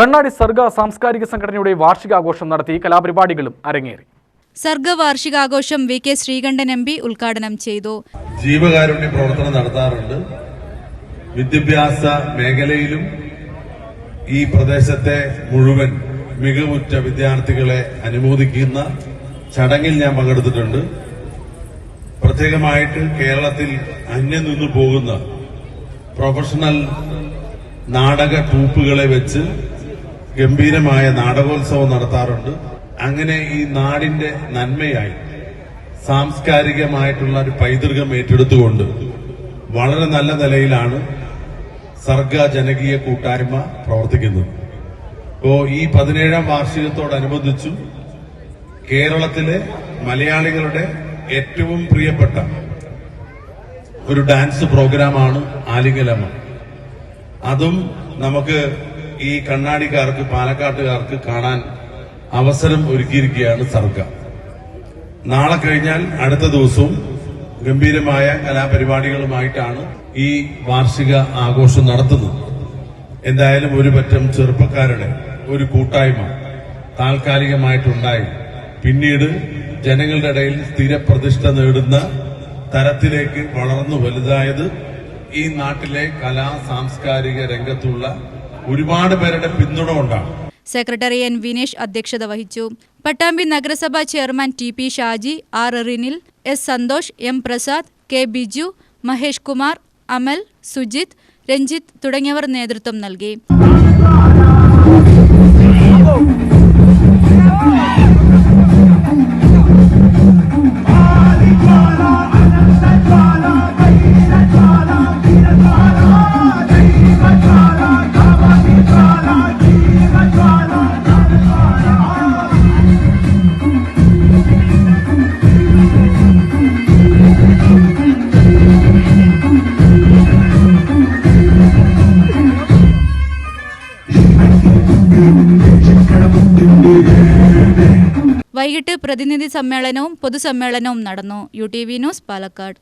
കണ്ണാടി സർഗ സാംസ്കാരിക സംഘടനയുടെ വാർഷികാഘോഷം നടത്തി കലാപരിപാടികളും അരങ്ങേറി. സർഗ വാർഷികാഘോഷം V K Sreekandan M P ഉദ്ഘാടനം ചെയ്തു. ജീവകാരുണ്യ പ്രവർത്തനം നടത്താറുണ്ട്. വിദ്യാഭ്യാസ മേഖലയിലും ഈ പ്രദേശത്തെ മുഴുവൻ മികവുറ്റ വിദ്യാർത്ഥികളെ അനുമോദിക്കുന്ന ചടങ്ങിൽ ഞാൻ പങ്കെടുത്തിട്ടുണ്ട്. പ്രത്യേകമായിട്ട് കേരളത്തിൽ അന്യം നിന്നു പോകുന്ന പ്രൊഫഷണൽ നാടക ട്രൂപ്പുകളെ വെച്ച് ഗംഭീരമായ നാടകോത്സവം നടത്താറുണ്ട്. അങ്ങനെ ഈ നാടിന്റെ നന്മയായി സാംസ്കാരികമായിട്ടുള്ള ഒരു പൈതൃകം ഏറ്റെടുത്തുകൊണ്ട് വളരെ നല്ല നിലയിലാണ് സർഗ ജനകീയ കൂട്ടായ്മ പ്രവർത്തിക്കുന്നത്. ഇപ്പോ ഈ പതിനേഴാം വാർഷികത്തോടനുബന്ധിച്ചു കേരളത്തിലെ മലയാളികളുടെ ഏറ്റവും പ്രിയപ്പെട്ട ഒരു ഡാൻസ് പ്രോഗ്രാമാണ് ആലിംഗലമ്മ അതും നമുക്ക് ഈ കണ്ണാടിക്കാർക്ക് പാലക്കാട്ടുകാർക്ക് കാണാൻ അവസരം ഒരുക്കിയിരിക്കുകയാണ് സർക്കാർ നാളെ കഴിഞ്ഞാൽ അടുത്ത ദിവസവും ഗംഭീരമായ കലാപരിപാടികളുമായിട്ടാണ് ഈ വാർഷിക ആഘോഷം നടത്തുന്നത്. എന്തായാലും ഒരു പറ്റം ചെറുപ്പക്കാരുടെ ഒരു കൂട്ടായ്മ താൽക്കാലികമായിട്ടുണ്ടായി. പിന്നീട് ജനങ്ങളുടെ ഇടയിൽ സ്ഥിരപ്രതിഷ്ഠ നേടുന്ന തരത്തിലേക്ക് വളർന്നു വലുതായത് ഈ നാട്ടിലെ കലാ സാംസ്കാരിക രംഗത്തുള്ള ഒരുപാട് പേരുടെ പിന്തുണ ഉണ്ടാകും. സെക്രട്ടറി എൻ വിനേഷ് അധ്യക്ഷത വഹിച്ചു. പട്ടാമ്പി നഗരസഭാ chairman T P Shaji R Rinil S Santhosh M Prasad K Biju Mahesh Kumar Amal Sujith Ranjith തുടങ്ങിയവർ നേതൃത്വം നൽകി. വൈകിട്ട് പ്രതിനിധി സമ്മേളനവും പൊതുസമ്മേളനവും നടന്നു. U T V news Palakkad.